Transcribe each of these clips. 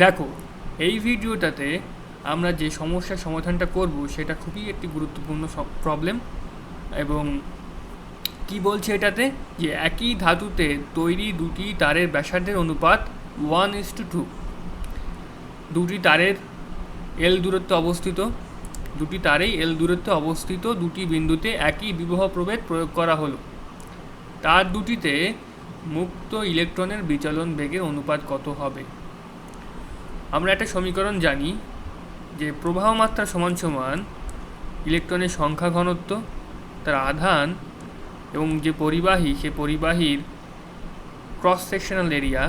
দেখো, এই ভিডিওটাতে আমরা যে সমস্যার সমাধানটা করব সেটা খুবই একটি গুরুত্বপূর্ণ প্রবলেম এবং কি বলছে এটাতে? যে একই ধাতুতে তৈরি দুটি তারের ব্যাসার্ধের অনুপাত ওয়ান ইস টু টু দুটি তারের এল দূরত্বে অবস্থিত, দুটি তারেই এল দূরত্বে অবস্থিত, দুটি বিন্দুতে একই বিবাহ প্রভেদ প্রয়োগ করা হলো। তার দুটিতে মুক্ত ইলেকট্রনের বিচলন বেগের অনুপাত কত হবে? আমরা একটা সমীকরণ জানি যে প্রবাহ মাত্রা সমান সমান ইলেকট্রনের সংখ্যা ঘনত্ব, তার আধান এবং যে পরিবাহী, সে পরিবাহীর ক্রস সেকশনাল এরিয়া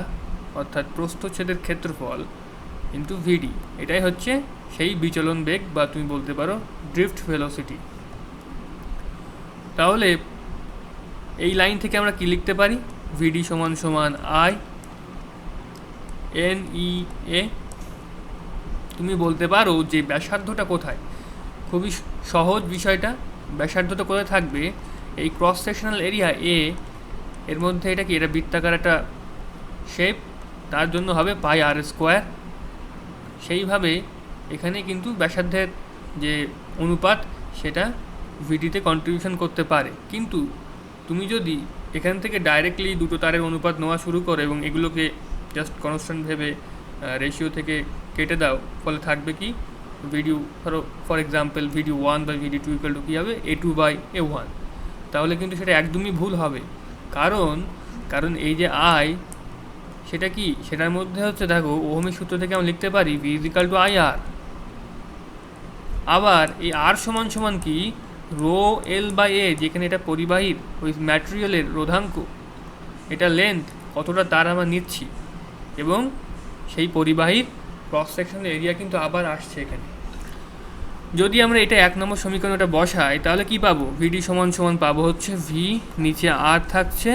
অর্থাৎ প্রস্থচ্ছেদের ক্ষেত্রফল ইন্টু ভিডি এটাই হচ্ছে সেই বিচলন বেগ বা তুমি বলতে পারো ড্রিফট ভেলোসিটি তাহলে এই লাইন থেকে আমরা কি লিখতে পারি? ভিডি সমান সমান আই এন ই এ তুমি বলতে পারো যে ব্যাসার্ধটা কোথায়? খুবই সহজ বিষয়টা। ব্যাসার্ধটা কোথায় থাকবে? এই ক্রস সেকশনাল এরিয়া এ এর মধ্যে এটা কি? এটা বৃত্তাকার একটা শেপ তার জন্য হবে পাই আর স্কোয়ার সেইভাবে এখানে কিন্তু ব্যাসার্ধের যে অনুপাত, সেটা ভিডিতে কন্ট্রিবিউশন করতে পারে। কিন্তু তুমি যদি এখান থেকে ডাইরেক্টলি দুটো তারের অনুপাত নেওয়া শুরু করো এবং এগুলোকে জাস্ট কনস্ট্যান্ট ভেবে রেশিও থেকে কেটে দাও, ফলে থাকবে কি? ভিডিও ধরো for example video one by video two equal two কী হবে? A two by A one তাহলে কিন্তু সেটা একদমই ভুল হবে। কারণ কারণ এই যে আই সেটা কি? সেটার মধ্যে হচ্ছে, দেখো, ওহমের সূত্র থেকে আমরা লিখতে পারি V equal to I R আবার এই আর সমান সমান কি? রো এল বাই এ যেখানে এটা পরিবাহীর, ওই ম্যাটেরিয়ালের রোধাঙ্ক। এটা লেন্থ কতটা তার আমরা নিচ্ছি। এবং সেই পরিবাহীর ক্রস সেকশনের এরিয়া কিন্তু আবার আসছে এখানে। যদি আমরা এটা এক নম্বর সমীকরণটা বসাই, তাহলে কি পাবো? ভিডি সমান সমান পাবো হচ্ছে ভি নিচে আর থাকছে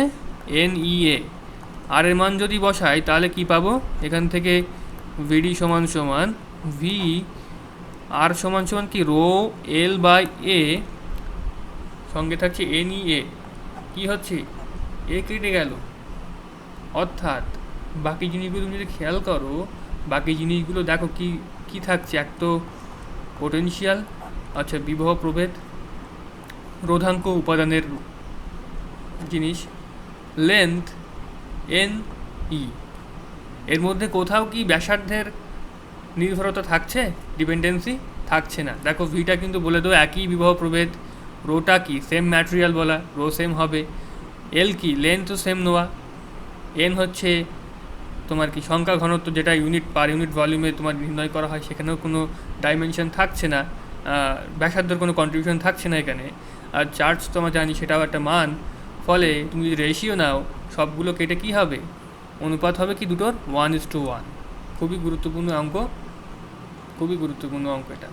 এন ই এ আর এর মান যদি বসাই, তাহলে কি পাবো? এখান থেকে ভিডি সমান সমান ভি আর সমান সমান কি? রো এল বাই এ সঙ্গে থাকছে এন ই এ কী হচ্ছে? এ কেটে গেল। অর্থাৎ বাকি জিনিসগুলো তুমি যদি খেয়াল করো বাকি জিনিসগুলো দেখো কি কি থাকছে? এক তো পোটেনশিয়াল আচ্ছা বিবাহ প্রভেদ, রোধাঙ্ক উপাদানের জিনিস লেন্থ এন ই এর মধ্যে কোথাও কি ব্যাসার্ধের নির্ভরতা থাকছে? ডিপেন্ডেন্সি থাকছে না। দেখো ভিটা কিন্তু বলে দেবো একই বিবাহ প্রভেদ রোটা কি? সেম ম্যাটেরিয়াল বলা, রো সেম হবে। এল কি? লেন্থও সেম নেওয়া। এন হচ্ছে তোমার কি সংখ্যা ঘনত্ব যেটা ইউনিট পার ইউনিট ভলিউমে তোমার নির্ণয় করা হয়, সেখানেও কোনো ডাইমেনশন থাকছে না ব্যাসার্ধর কোনো কন্ট্রিবিউশন থাকছে না এখানে। আর চার্জ তোমার জানি সেটাও একটা মান। ফলে তুমি যদি রেশিও নাও, সবগুলো কেটে কী হবে? অনুপাত হবে কি দুটোর? ওয়ান ইস টু ওয়ান খুবই গুরুত্বপূর্ণ অঙ্ক। খুবই গুরুত্বপূর্ণ অঙ্ক এটা।